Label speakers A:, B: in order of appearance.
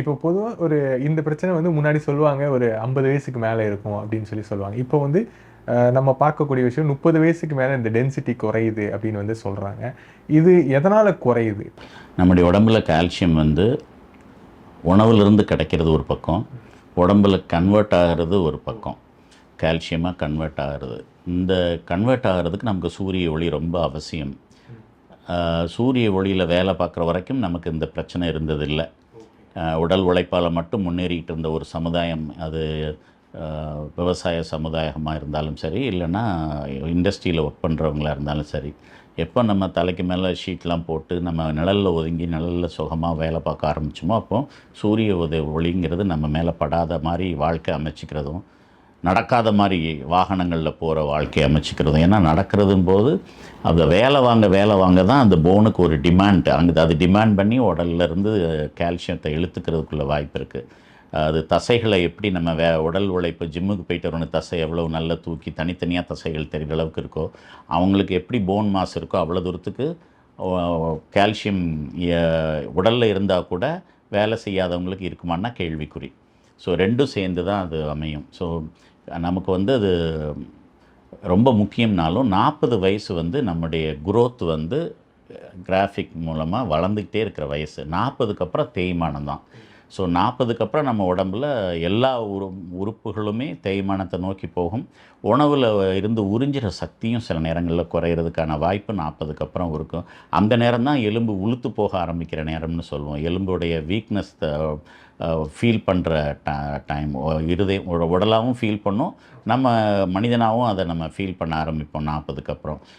A: இப்போ பொதுவாக ஒரு இந்த பிரச்சனை வந்து முன்னாடி சொல்லுவாங்க ஒரு 50 வயசுக்கு மேலே இருக்கும் அப்படின்னு சொல்லி சொல்லுவாங்க. இப்போ வந்து நம்ம பார்க்கக்கூடிய விஷயம் 30 வயசுக்கு மேலே இந்த டென்சிட்டி குறையுது அப்படின்னு வந்து சொல்கிறாங்க இது எதனால் குறையுது?
B: நம்முடைய உடம்புல கால்சியம் வந்து உணவுலேருந்து கிடைக்கிறது ஒரு பக்கம் உடம்புல கன்வெர்ட் ஆகிறது ஒரு பக்கம். கால்சியமாக கன்வெர்ட் ஆகிறது. இந்த கன்வெர்ட் ஆகிறதுக்கு நமக்கு சூரிய ஒளி ரொம்ப அவசியம். சூரிய ஒளியில் வேலை பார்க்குற வரைக்கும் நமக்கு இந்த பிரச்சனை இருந்ததில்லை. உடல் உழைப்பால் மட்டும் முன்னேறிட்டு இருந்த ஒரு சமுதாயம் அது விவசாய சமுதாயமாக இருந்தாலும் சரி இல்லைன்னா இண்டஸ்ட்ரியில் ஒர்க் பண்ணுறவங்களா இருந்தாலும் சரி எப்போ நம்ம தலைக்கு மேலே ஷீட்லாம் போட்டு நம்ம நிழலில் ஒதுங்கி நிழலில் சுகமாக வேலை பார்க்க ஆரம்பிச்சோமோ அப்போ சூரிய உதவி ஒளிங்கிறது நம்ம மேலே படாத மாதிரி வாழ்க்கை அமைச்சிக்கிறதும் நடக்காத மாதிரி வாகனங்களில் போகிற வாழ்க்கையை அமைச்சிக்கிறதும் ஏன்னா நடக்கிறதும் போது அந்த வேலை வாங்க வேலை வாங்க தான் அந்த போனுக்கு ஒரு டிமாண்ட் அங்கே அது டிமாண்ட் பண்ணி உடல்ல இருந்து கால்சியத்தை இழுத்துக்கிறதுக்குள்ள வாய்ப்பு இருக்குது அது தசைகளை எப்படி நம்ம வே உடல் உழைப்பு ஜிம்முக்கு போயிட்டு வரணும் தசை எவ்வளோ நல்லா தூக்கி தனித்தனியாக தசைகள் தெரிகிற அளவுக்கு இருக்கோ அவங்களுக்கு எப்படி போன் மாஸ் இருக்கோ அவ்வளோ தூரத்துக்கு கால்சியம் உடலில் இருந்தால் கூட வேலை செய்யாதவங்களுக்கு இருக்குமான்னா கேள்விக்குறி. ஸோ ரெண்டும் சேர்ந்து தான் அது அமையும். ஸோ நமக்கு வந்து அது ரொம்ப முக்கியம்னாலும் நாற்பது வயசு வந்து நம்முடைய குரோத் வந்து கிராஃபிக் மூலமாக வளர்ந்துக்கிட்டே இருக்கிற வயசு. நாற்பதுக்கு அப்புறம் தேய்மானம் தான். ஸோ நாற்பதுக்கு அப்புறம் நம்ம உடம்புல எல்லா உரு உறுப்புகளுமே தேய்மானத்தை நோக்கி போகும். உணவில் இருந்து உறிஞ்சிற சக்தியும் சில நேரங்களில் குறையிறதுக்கான வாய்ப்பு நாற்பதுக்கு அப்புறம் இருக்கும். அந்த நேரம் தான் எலும்பு உளுத்து போக ஆரம்பிக்கிற நேரம்னு சொல்லுவோம். எலும்புடைய வீக்னஸ் ஃபீல் பண்ணுற ட டைம் இருதயம் உடலாகவும் ஃபீல் பண்ணும். நம்ம மனிதனாகவும் அதை நம்ம ஃபீல் பண்ண ஆரம்பிப்போம் நாற்பதுக்கு அப்புறம்.